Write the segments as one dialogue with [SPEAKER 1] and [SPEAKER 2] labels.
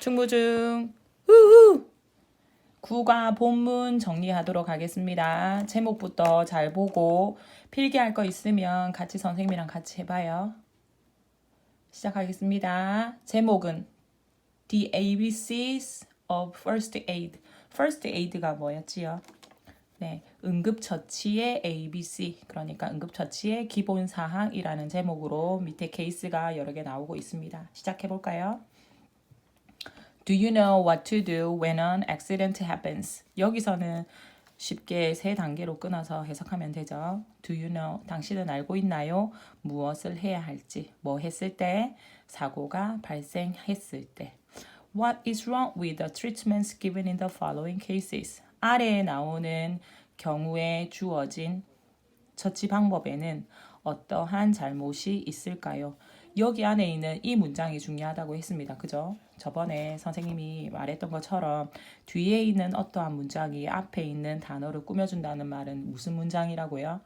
[SPEAKER 1] 충무 중. 우후. 구가 본문 정리하도록 하겠습니다. 제목부터 잘 보고 필기할 거 있으면 같이 선생님이랑 같이 해봐요. 시작하겠습니다. 제목은 The ABCs of First Aid. First Aid가 뭐였지요? 네, 응급처치의 ABC, 그러니까 응급처치의 기본 사항이라는 제목으로 밑에 케이스가 여러 개 나오고 있습니다. 시작해 볼까요? Do you know what to do when an accident happens? 여기서는 쉽게 세 단계로 끊어서 해석하면 되죠. Do you know? 당신은 알고 있나요? 무엇을 해야 할지, 뭐 했을 때, 사고가 발생했을 때. What is wrong with the treatments given in the following cases? 아래에 나오는 경우에 주어진 처치 방법에는 어떠한 잘못이 있을까요? 여기 안에 있는 이 문장이 중요하다고 했습니다. 그죠? 저번에 선생님이 말했던 것처럼 뒤에 있는 어떠한 문장이 앞에 있는 단어를 꾸며준다는 말은 무슨 문장이라고요?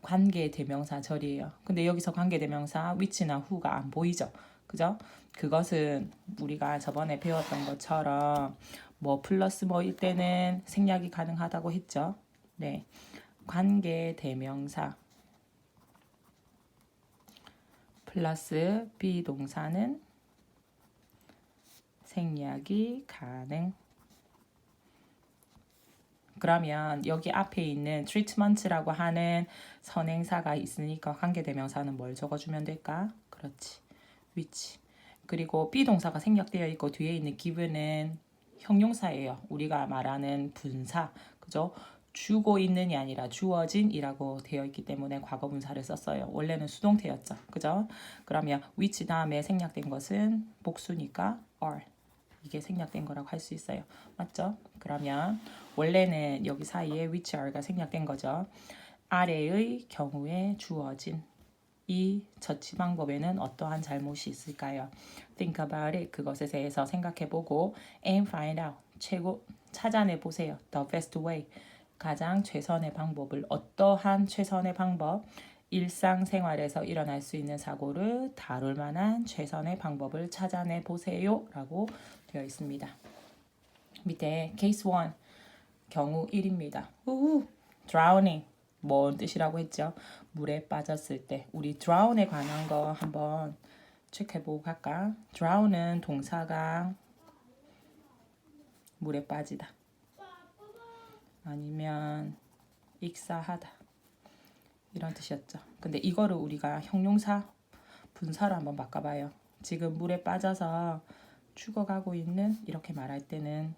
[SPEAKER 1] 관계 대명사 절이에요. 근데 여기서 관계 대명사 which나 who가 안 보이죠? 그죠? 그것은 우리가 저번에 배웠던 것처럼 뭐 플러스 뭐일 때는 생략이 가능하다고 했죠. 네. 관계 대명사 플러스 비동사는 생략이 가능. 그러면 여기 앞에 있는 treatment라고 하는 선행사가 있으니까 관계대명사는 뭘 적어주면 될까? 그렇지. which. 그리고 비동사가 생략되어 있고 뒤에 있는 given은 형용사예요. 우리가 말하는 분사. 그죠? 주고 있는이 아니라 주어진이라고 되어 있기 때문에 과거 분사를 썼어요. 원래는 수동태였죠. 그죠? 그러면 which 다음에 생략된 것은 복수니까 are. 이게 생략된 거라고 할 수 있어요. 맞죠? 그러면 원래는 여기 사이에 which are가 생략된 거죠. 아래의 경우에 주어진 이 처치 방법에는 어떠한 잘못이 있을까요? Think about it. 그것에 대해서 생각해보고 and find out. 최고 찾아내 보세요. The best way. 가장 최선의 방법을 어떠한 최선의 방법 일상생활에서 일어날 수 있는 사고를 다룰 만한 최선의 방법을 찾아내 보세요 라고 되어 있습니다. 밑에 케이스 1 경우 1입니다. 우후 drowning 뭔 뜻이라고 했죠? 물에 빠졌을 때 우리 drown에 관한 거 한번 체크해보고 갈까? drown은 동사가 물에 빠지다. 아니면 익사하다 이런 뜻이었죠. 근데 이거를 우리가 형용사 분사로 한번 바꿔봐요. 지금 물에 빠져서 죽어가고 있는 이렇게 말할 때는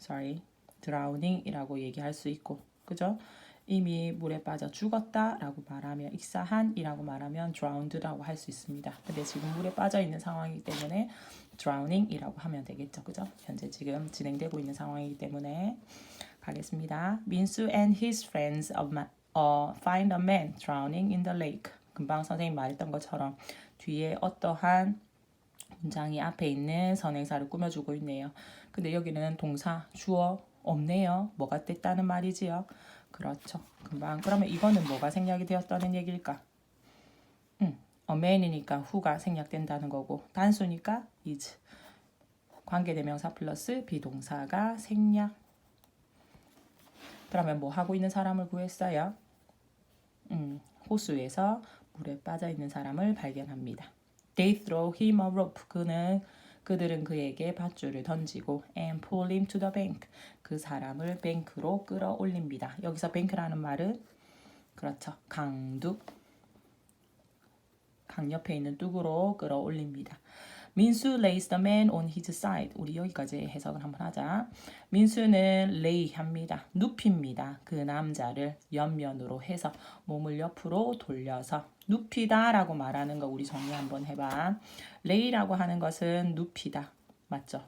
[SPEAKER 1] sorry drowning이라고 얘기할 수 있고 그죠? 이미 물에 빠져 죽었다라고 말하면 익사한이라고 말하면 drowned라고 할 수 있습니다. 근데 지금 물에 빠져 있는 상황이기 때문에 drowning이라고 하면 되겠죠, 그죠? 현재 지금 진행되고 있는 상황이기 때문에 가겠습니다. 민수 and his friends of ma, uh, find a man drowning in the lake. 금방 선생님 말했던 것처럼 뒤에 어떠한 문장이 앞에 있는 선행사를 꾸며주고 있네요. 근데 여기는 동사 주어 없네요. 뭐가 됐다는 말이지요. 그렇죠. 금방 그러면 이거는 뭐가 생략이 되었다는 얘기일까? 음, a man이니까 who가 생략된다는 거고 단수니까 is 관계대명사 플러스 비동사가 생략 그러면 뭐 하고 있는 사람을 구했어요? 음, 호수에서 물에 빠져 있는 사람을 발견합니다. They throw him a rope. 그는 그들은 그에게 밧줄을 던지고 and pull him to the bank. 그 사람을 뱅크로 끌어올립니다. 여기서 뱅크라는 말은 그렇죠. 강둑. 강 옆에 있는 뚝으로 끌어올립니다. 민수 lays the man on his side. 우리 여기까지 해석을 한번 하자. 민수는 lay 합니다. 눕힙니다. 그 남자를 옆면으로 해서 몸을 옆으로 돌려서 눕히다 라고 말하는 거 우리 정리 한번 해봐. lay라고 하는 것은 눕히다. 맞죠?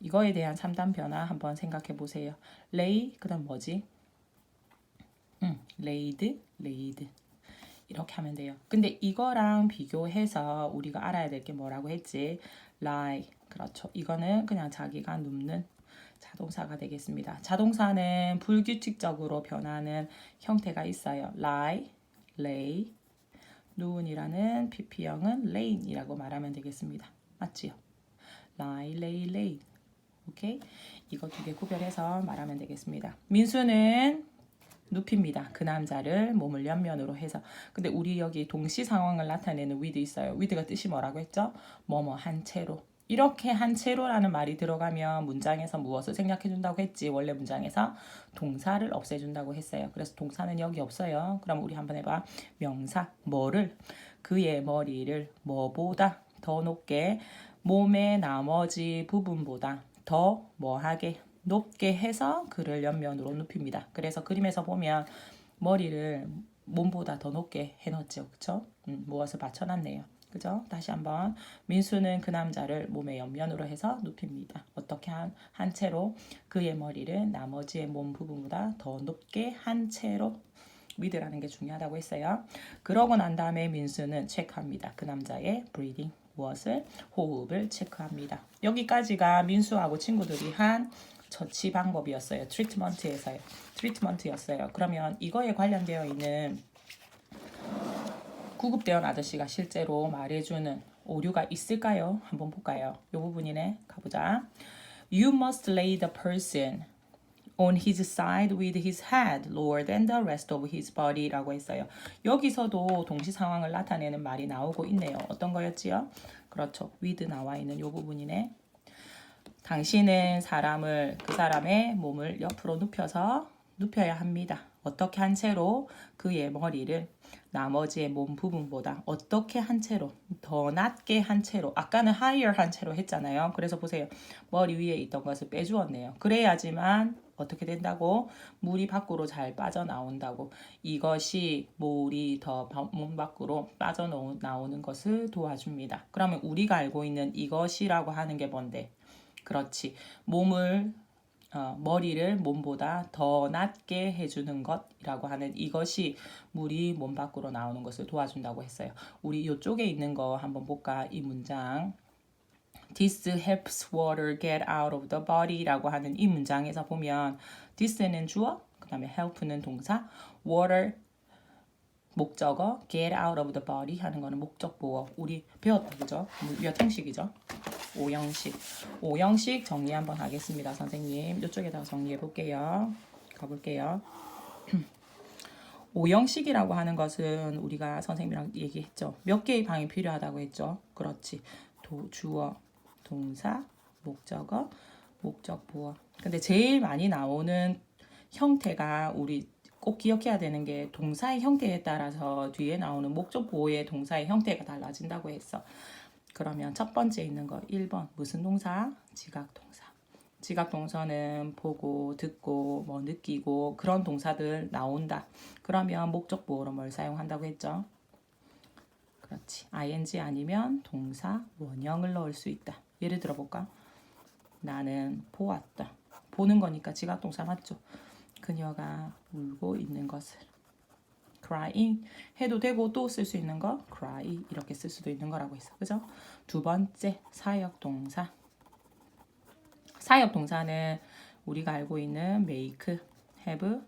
[SPEAKER 1] 이거에 대한 3단 변화 한번 생각해 보세요. lay 그 다음 뭐지? 음, laid, laid. 이렇게 하면 돼요. 근데 이거랑 비교해서 우리가 알아야 될 게 뭐라고 했지? lie. 그렇죠. 이거는 그냥 자기가 눕는 자동사가 되겠습니다. 자동사는 불규칙적으로 변하는 형태가 있어요. lie, lay, 누운이라는 pp형은 lay이라고 말하면 되겠습니다. 맞지요? lie, lay, lay. 오케이? 이거 두 개 구별해서 말하면 되겠습니다. 민수는 눕힙니다. 그 남자를 몸을 옆면으로 해서. 근데 우리 여기 동시 상황을 나타내는 with 있어요. with가 뜻이 뭐라고 했죠? 뭐뭐 한 채로. 이렇게 한 채로라는 말이 들어가면 문장에서 무엇을 생략해 준다고 했지. 원래 문장에서 동사를 없애준다고 했어요. 그래서 동사는 여기 없어요. 그럼 우리 한번 해봐. 명사 뭐를 그의 머리를 뭐보다 더 높게 몸의 나머지 부분보다 더 뭐하게 높게 해서 그를 옆면으로 눕힙니다. 그래서 그림에서 보면 머리를 몸보다 더 높게 해놓죠. 그쵸? 음, 무엇을 받쳐놨네요. 그죠? 다시 한번 민수는 그 남자를 몸의 옆면으로 해서 눕힙니다. 어떻게 한, 한 채로 그의 머리를 나머지의 몸 부분보다 더 높게 한 채로 위드라는 게 중요하다고 했어요. 그러고 난 다음에 민수는 체크합니다. 그 남자의 breathing 무엇을 호흡을 체크합니다. 여기까지가 민수하고 친구들이 한 처치 방법이었어요. 트리트먼트에서요. 트리트먼트였어요. 그러면 이거에 관련되어 있는 구급대원 아저씨가 실제로 말해주는 오류가 있을까요? 한번 볼까요? 이 부분이네. 가보자. You must lay the person on his side with his head lower than the rest of his body라고 했어요. 여기서도 동시 상황을 나타내는 말이 나오고 있네요. 어떤 거였지요? 그렇죠. with 나와 있는 이 부분이네. 당신은 사람을 그 사람의 몸을 옆으로 눕혀서 눕혀야 합니다. 어떻게 한 채로 그의 머리를 나머지의 몸 부분보다 어떻게 한 채로 더 낮게 한 채로 아까는 higher 한 채로 했잖아요. 그래서 보세요. 머리 위에 있던 것을 빼주었네요. 그래야지만 어떻게 된다고 물이 밖으로 잘 빠져나온다고 이것이 물이 더 몸 밖으로 빠져나오는 것을 도와줍니다. 그러면 우리가 알고 있는 이것이라고 하는 게 뭔데? 그렇지. 몸을 어, 머리를 몸보다 더 낮게 해주는 것이라고 하는 이것이 물이 몸 밖으로 나오는 것을 도와준다고 했어요. 우리 이쪽에 있는 거 한번 볼까? 이 문장. This helps water get out of the body라고 하는 이 문장에서 보면 this는 주어, 그 다음에 help는 동사, water 목적어, get out of the body 하는 거는 목적 보어. 우리 배웠다 그죠? 몇 형식이죠? 오형식. 오형식 정리 한번 하겠습니다, 선생님. 이쪽에다가 정리해 볼게요. 가볼게요. 오형식이라고 하는 것은 우리가 선생님이랑 얘기했죠. 몇 개의 방이 필요하다고 했죠. 그렇지. 도, 주어, 동사, 목적어, 목적 보어. 근데 제일 많이 나오는 형태가 우리 꼭 기억해야 되는 게 동사의 형태에 따라서 뒤에 나오는 목적 보호의 동사의 형태가 달라진다고 했어. 그러면 첫 번째 있는 거 1번 무슨 동사? 지각 동사. 지각 동사는 보고 듣고 뭐 느끼고 그런 동사들 나온다. 그러면 목적 보호로 뭘 사용한다고 했죠? 그렇지. ing 아니면 동사 원형을 넣을 수 있다. 예를 들어 볼까? 나는 보았다. 보는 거니까 지각 동사 맞죠? 그녀가 울고 있는 것을 crying 해도 되고 또 쓸 수 있는 거 cry 이렇게 쓸 수도 있는 거라고 했어. 그죠? 두 번째 사역 동사. 사역 동사는 우리가 알고 있는 make, have,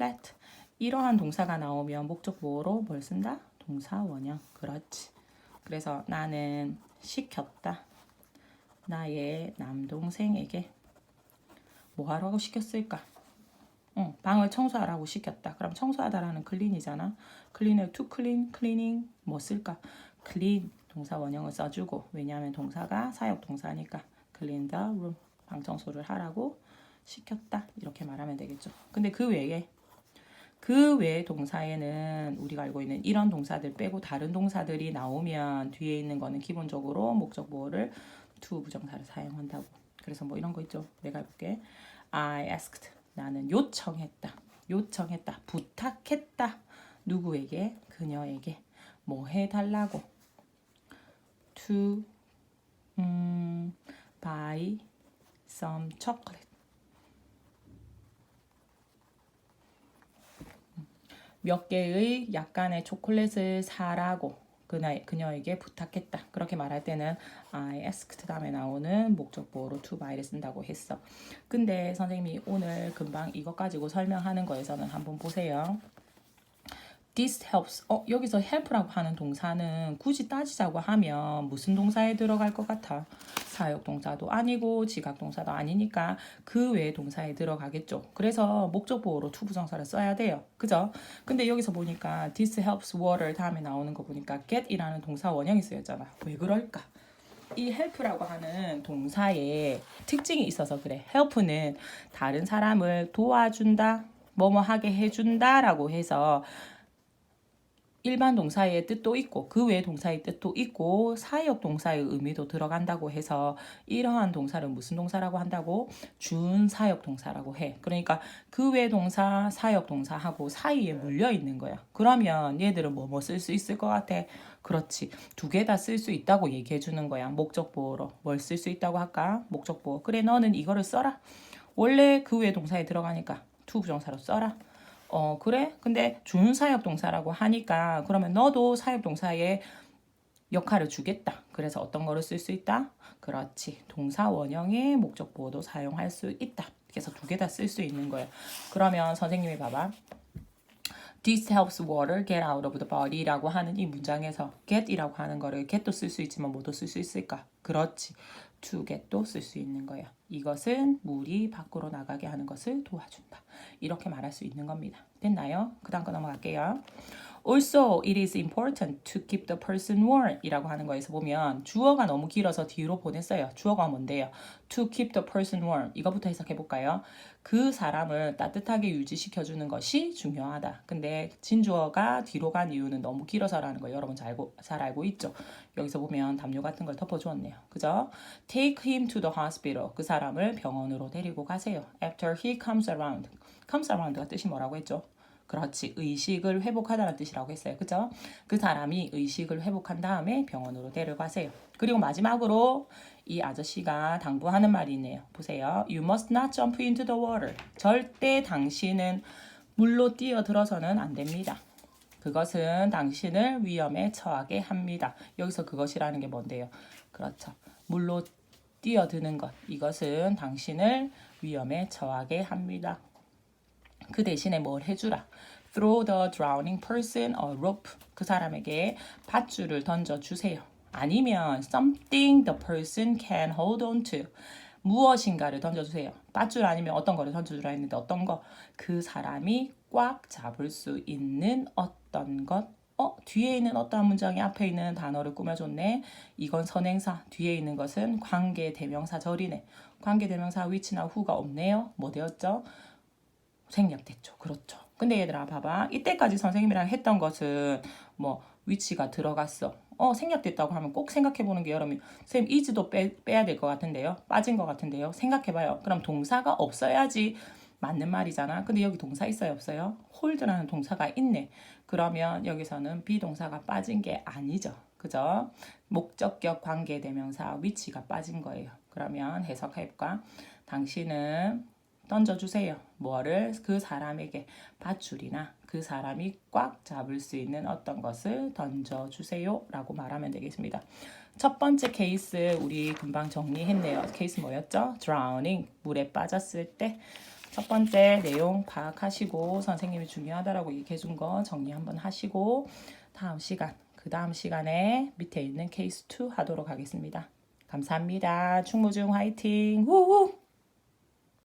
[SPEAKER 1] let 이러한 동사가 나오면 목적 보호로 뭘 쓴다? 동사 원형. 그렇지. 그래서 나는 시켰다. 나의 남동생에게 뭐 하라고 시켰을까? 응, 방을 청소하라고 시켰다. 그럼 청소하다라는 클린이잖아. 클린을 to clean, cleaning 뭐 쓸까? clean 동사 원형을 써주고 왜냐하면 동사가 사역 동사니까 clean the room 방 청소를 하라고 시켰다 이렇게 말하면 되겠죠. 근데 그 외에 그 외의 동사에는 우리가 알고 있는 이런 동사들 빼고 다른 동사들이 나오면 뒤에 있는 거는 기본적으로 목적 보호를 to 부정사를 사용한다고. 그래서 뭐 이런 거 있죠. 내가 해볼게. I asked 나는 요청했다. 요청했다. 부탁했다. 누구에게? 그녀에게. 뭐 해달라고. To 음, buy some chocolate. 몇 개의 약간의 초콜릿을 사라고 그녀, 그녀에게 부탁했다. 그렇게 말할 때는 I asked 다음에 나오는 목적 보호로 to buy를 쓴다고 했어. 근데 선생님이 오늘 금방 이것 가지고 설명하는 거에서는 한번 보세요. This helps. 어, 여기서 help라고 하는 동사는 굳이 따지자고 하면 무슨 동사에 들어갈 것 같아? 사역동사도 아니고 지각동사도 아니니까 그 외의 동사에 들어가겠죠. 그래서 목적보호로 투부정사를 써야 돼요. 그죠? 근데 여기서 보니까 this helps water 다음에 나오는 거 보니까 get이라는 동사 원형이 쓰였잖아. 왜 그럴까? 이 help라고 하는 동사에 특징이 있어서 그래. help는 다른 사람을 도와준다, 뭐뭐 하게 해준다라고 해서 일반 동사의 뜻도 있고 그 외 동사의 뜻도 있고 사역 동사의 의미도 들어간다고 해서 이러한 동사를 무슨 동사라고 한다고 준 사역 동사라고 해. 그러니까 그 외 동사, 사역 동사하고 사이에 물려 있는 거야. 그러면 얘들은 뭐뭐 쓸 수 있을 것 같아? 그렇지. 두 개 다 쓸 수 있다고 얘기해 주는 거야. 목적 보호로. 뭘 쓸 수 있다고 할까? 목적 보호. 그래 너는 이거를 써라. 원래 그 외 동사에 들어가니까 투 부정사로 써라. 어 그래? 근데 준사역 동사라고 하니까 그러면 너도 사역 동사에 역할을 주겠다. 그래서 어떤 거를 쓸 수 있다? 그렇지. 동사 원형의 목적 보호도 사용할 수 있다. 그래서 두 개 다 쓸 수 있는 거예요. 그러면 선생님이 봐봐. This helps water get out of the body라고 하는 이 문장에서 get이라고 하는 거를 get도 쓸 수 있지만 뭐도 쓸 수 있을까? 그렇지. to get도 쓸 수 있는 거예요. 이것은 물이 밖으로 나가게 하는 것을 도와준다. 이렇게 말할 수 있는 겁니다. 됐나요? 그 다음 거 넘어갈게요. Also, it is important to keep the person warm 이라고 하는 거에서 보면 주어가 너무 길어서 뒤로 보냈어요. 주어가 뭔데요? To keep the person warm. 이거부터 해석해 볼까요? 그 사람을 따뜻하게 유지시켜 주는 것이 중요하다. 근데 진주어가 뒤로 간 이유는 너무 길어서라는 거 여러분 잘 알고, 잘 알고 있죠? 여기서 보면 담요 같은 걸 덮어 주었네요. 그죠? Take him to the hospital. 그 사람을 병원으로 데리고 가세요. After he comes around. comes around가 뜻이 뭐라고 했죠? 그렇지. 의식을 회복하다는 뜻이라고 했어요. 그죠? 그 사람이 의식을 회복한 다음에 병원으로 데려가세요. 그리고 마지막으로 이 아저씨가 당부하는 말이 있네요. 보세요. You must not jump into the water. 절대 당신은 물로 뛰어들어서는 안 됩니다. 그것은 당신을 위험에 처하게 합니다. 여기서 그것이라는 게 뭔데요? 그렇죠. 물로 뛰어드는 것. 이것은 당신을 위험에 처하게 합니다. 그 대신에 뭘 해주라. Throw the drowning person a rope. 그 사람에게 밧줄을 던져 주세요. 아니면 something the person can hold on to. 무엇인가를 던져주세요. 밧줄 아니면 어떤 거를 던져주라 했는데 어떤 거? 그 사람이 꽉 잡을 수 있는 어떤 것? 어? 뒤에 있는 어떠한 문장이 앞에 있는 단어를 꾸며줬네. 이건 선행사. 뒤에 있는 것은 관계 대명사 절이네. 관계 대명사 위치나 후가 없네요. 뭐 되었죠? 생략됐죠. 그렇죠. 근데 얘들아 봐봐. 이때까지 선생님이랑 했던 것은 뭐 위치가 들어갔어. 어 생략됐다고 하면 꼭 생각해보는 게 여러분 선생님 이즈도 빼, 빼야 될 것 같은데요. 빠진 것 같은데요. 생각해봐요. 그럼 동사가 없어야지 맞는 말이잖아. 근데 여기 동사 있어요 없어요? 홀드라는 동사가 있네. 그러면 여기서는 비동사가 빠진 게 아니죠. 그죠? 목적격 관계대명사 위치가 빠진 거예요. 그러면 해석해볼까? 당신은 던져주세요. 뭐를 그 사람에게 밧줄이나 그 사람이 꽉 잡을 수 있는 어떤 것을 던져주세요. 라고 말하면 되겠습니다. 첫 번째 케이스 우리 금방 정리했네요. 케이스 뭐였죠? drowning. 물에 빠졌을 때. 첫 번째 내용 파악하시고 선생님이 중요하다라고 얘기해 준 거 정리 한번 하시고 다음 시간 그 다음 시간에 밑에 있는 케이스 2 하도록 하겠습니다. 감사합니다. 충무중 화이팅! 후후!